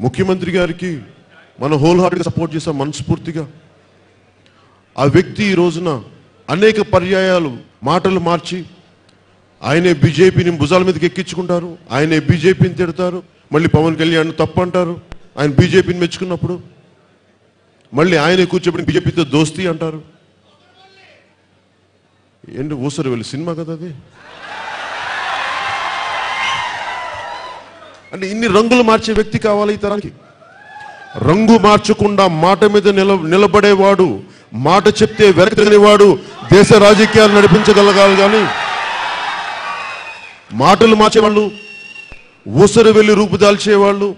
ముఖ్యమంత్రి గారికి మనం హోల్ హార్ట్గా సపోర్ట్ చేసాం మనస్ఫూర్తిగా ఆ వ్యక్తి ఈ రోజున అనేక పర్యాయాలు మాటలు మార్చి ఆయనే బీజేపీని భుజాల మీదకి ఎక్కించుకుంటారు ఆయనే బీజేపీని తిడతారు మళ్ళీ పవన్ కళ్యాణ్ తప్పు అంటారు ఆయన బీజేపీని మెచ్చుకున్నప్పుడు మళ్ళీ ఆయనే కూర్చోబడి బీజేపీతో దోస్తీ అంటారు. ఏంటి ఊసరు వెళ్ళి సినిమా కదా అది? అంటే ఇన్ని రంగులు మార్చే వ్యక్తి కావాలి ఈ తరానికి. రంగు మార్చకుండా మాట మీద నిల నిలబడేవాడు మాట చెప్తే వెనక్కి దేశ రాజకీయాలు నడిపించగలగాలి కానీ మాటలు మార్చేవాళ్ళు ఊసరు వెళ్ళి రూపుదాల్చేవాళ్ళు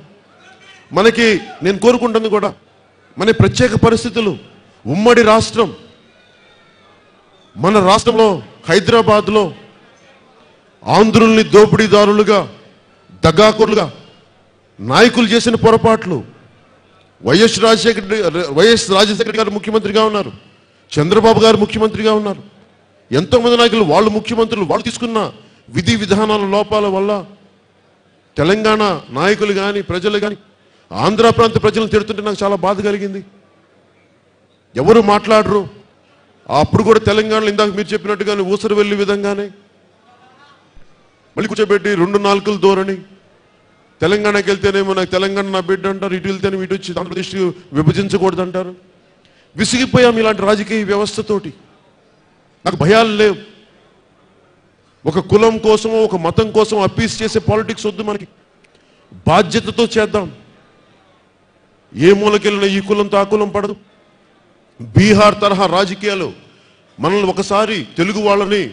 మనకి నేను కోరుకుంటుంది కూడా మన ప్రత్యేక పరిస్థితులు ఉమ్మడి రాష్ట్రం మన రాష్ట్రంలో హైదరాబాద్లో ఆంధ్రుల్ని దోపిడీదారులుగా దగాకులుగా నాయకులు చేసిన పొరపాట్లు. వైఎస్ రాజశేఖర వైఎస్ రాజశేఖర గారు ముఖ్యమంత్రిగా ఉన్నారు. చంద్రబాబు గారు ముఖ్యమంత్రిగా ఉన్నారు. ఎంతో మంది నాయకులు వాళ్ళు ముఖ్యమంత్రులు వాళ్ళు తీసుకున్న విధి విధానాల లోపాల వల్ల తెలంగాణ నాయకులు కానీ ప్రజలు కానీ ఆంధ్ర ప్రాంత ప్రజలను తిడుతుంటే నాకు చాలా బాధ కలిగింది. ఎవరు మాట్లాడరు. అప్పుడు కూడా తెలంగాణలో ఇందాక మీరు చెప్పినట్టుగానే ఊసరు వెళ్ళే విధంగానే. మళ్ళీ కూర్చోబెట్టి రెండు నాలుకలు ధోరణి. తెలంగాణకి వెళ్తేనేమో నాకు తెలంగాణ నా బిడ్డ అంటారు ఇటు వెళ్తేనే ఇటు వచ్చి ఆంధ్రప్రదేశ్ విభజించకూడదు అంటారు. విసిగిపోయాం ఇలాంటి రాజకీయ వ్యవస్థతోటి. నాకు భయాలు లేవు. ఒక కులం కోసమో ఒక మతం కోసం అప్పీస్ చేసే పాలిటిక్స్ వద్దు మనకి. బాధ్యతతో చేద్దాం. ఏ మూలకెళ్ళినా ఈ కులంతో ఆ కులం పడదు. బీహార్ తరహా రాజకీయాలు మనల్ని ఒకసారి తెలుగు వాళ్ళని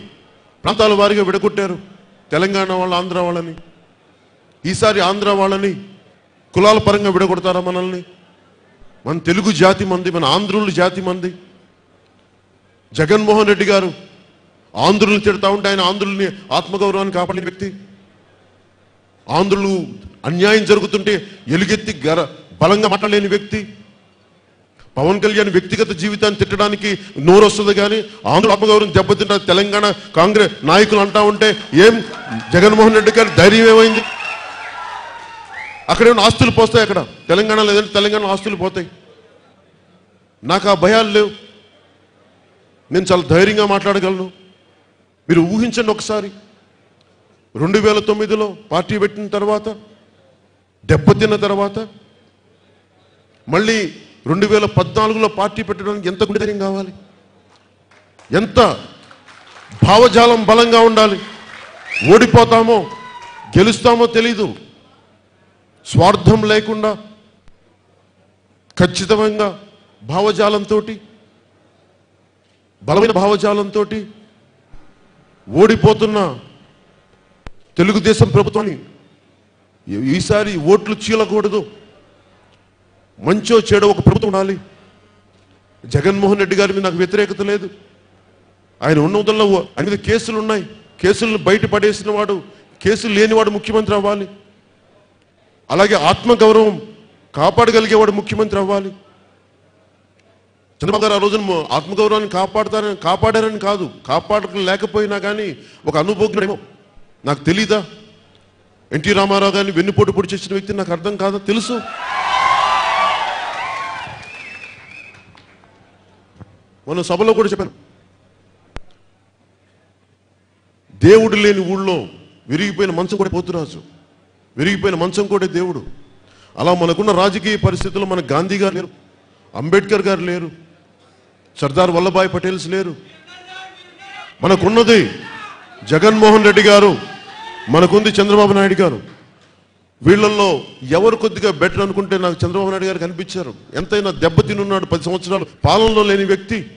ప్రాంతాల వారిగా విడగొట్టారు. తెలంగాణ వాళ్ళ ఆంధ్ర వాళ్ళని. ఈసారి ఆంధ్ర వాళ్ళని కులాల పరంగా విడగొడతారా మనల్ని? మన తెలుగు జాతి మంది మన ఆంధ్రుల జాతి మంది. జగన్మోహన్ రెడ్డి గారు ఆంధ్రులు తిడతా ఉంటే ఆయన ఆంధ్రుల్ని ఆత్మగౌరవాన్ని కాపాడిన వ్యక్తి. ఆంధ్రులు అన్యాయం జరుగుతుంటే ఎలుగెత్తి గర బలంగా మాట్లాడలేని వ్యక్తి. పవన్ కళ్యాణ్ వ్యక్తిగత జీవితాన్ని తిట్టడానికి నోరు వస్తుంది కానీ ఆంధ్ర ఆత్మగౌరవం దెబ్బతింటారు. తెలంగాణ కాంగ్రెస్ నాయకులు అంటా ఉంటే ఏం? జగన్మోహన్ రెడ్డి గారి ధైర్యం ఏమైంది? అక్కడేమో ఆస్తులు పోస్తాయి అక్కడ. తెలంగాణలో ఏదంటే తెలంగాణ ఆస్తులు పోతాయి. నాకు ఆ భయాలు లేవు. నేను చాలా ధైర్యంగా మాట్లాడగలను. మీరు ఊహించండి ఒకసారి. రెండు వేల తొమ్మిదిలో పార్టీ పెట్టిన తర్వాత దెబ్బతిన్న తర్వాత మళ్ళీ రెండు వేల పద్నాలుగులో పార్టీ పెట్టడానికి ఎంత గుండె ధైర్యం కావాలి? ఎంత భావజాలం బలంగా ఉండాలి? ఓడిపోతామో గెలుస్తామో తెలీదు. స్వార్థం లేకుండా ఖచ్చితంగా భావజాలంతో బలమైన భావజాలంతో ఓడిపోతున్న తెలుగుదేశం ప్రభుత్వాన్ని ఈసారి ఓట్లు చీలకూడదు. మంచో చెడో ఒక ప్రభుత్వం ఉండాలి. జగన్మోహన్ రెడ్డి గారి మీద నాకు వ్యతిరేకత లేదు. ఆయన ఉన్నదల్లో ఆయన మీద కేసులు ఉన్నాయి కేసులను బయట పడేసిన వాడు కేసులు లేనివాడు ముఖ్యమంత్రి అవ్వాలి. అలాగే ఆత్మగౌరవం కాపాడగలిగేవాడు ముఖ్యమంత్రి అవ్వాలి. చంద్రబాబు గారు ఆ రోజున ఆత్మగౌరవాన్ని కాపాడతారని కాపాడారని కాదు కాపాడలేకపోయినా కానీ ఒక అనుభవజ్ఞుడేమో. నాకు తెలీదా? ఎన్టీ రామారావు గారిని వెన్నుపోటు పొడి చేసిన వ్యక్తి నాకు అర్థం కాదా తెలుసు? మన సభలో కూడా చెప్పాను. దేవుడు లేని ఊళ్ళో విరిగిపోయిన మనసు కూడా పోతురాజు. విరిగిపోయిన మంచం కూడా దేవుడు. అలా మనకున్న రాజకీయ పరిస్థితుల్లో మన గాంధీ గారు లేరు అంబేద్కర్ గారు లేరు సర్దార్ వల్లభాయ్ పటేల్స్ లేరు. మనకున్నది జగన్మోహన్ రెడ్డి గారు మనకుంది చంద్రబాబు నాయుడు గారు. వీళ్ళల్లో ఎవరు కొద్దిగా బెటర్ అనుకుంటే నాకు చంద్రబాబు నాయుడు గారు కనిపించారు. ఎంతైనా దెబ్బతినున్నాడు పది సంవత్సరాలు. పాలనలో లేని వ్యక్తి.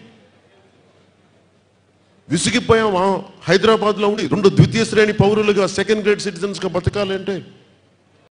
విసిగిపోయాం హైదరాబాద్లో ఉండి రెండు ద్వితీయ శ్రేణి పౌరులుగా సెకండ్ గ్రేడ్ సిటిజన్స్గా బతకాలంటే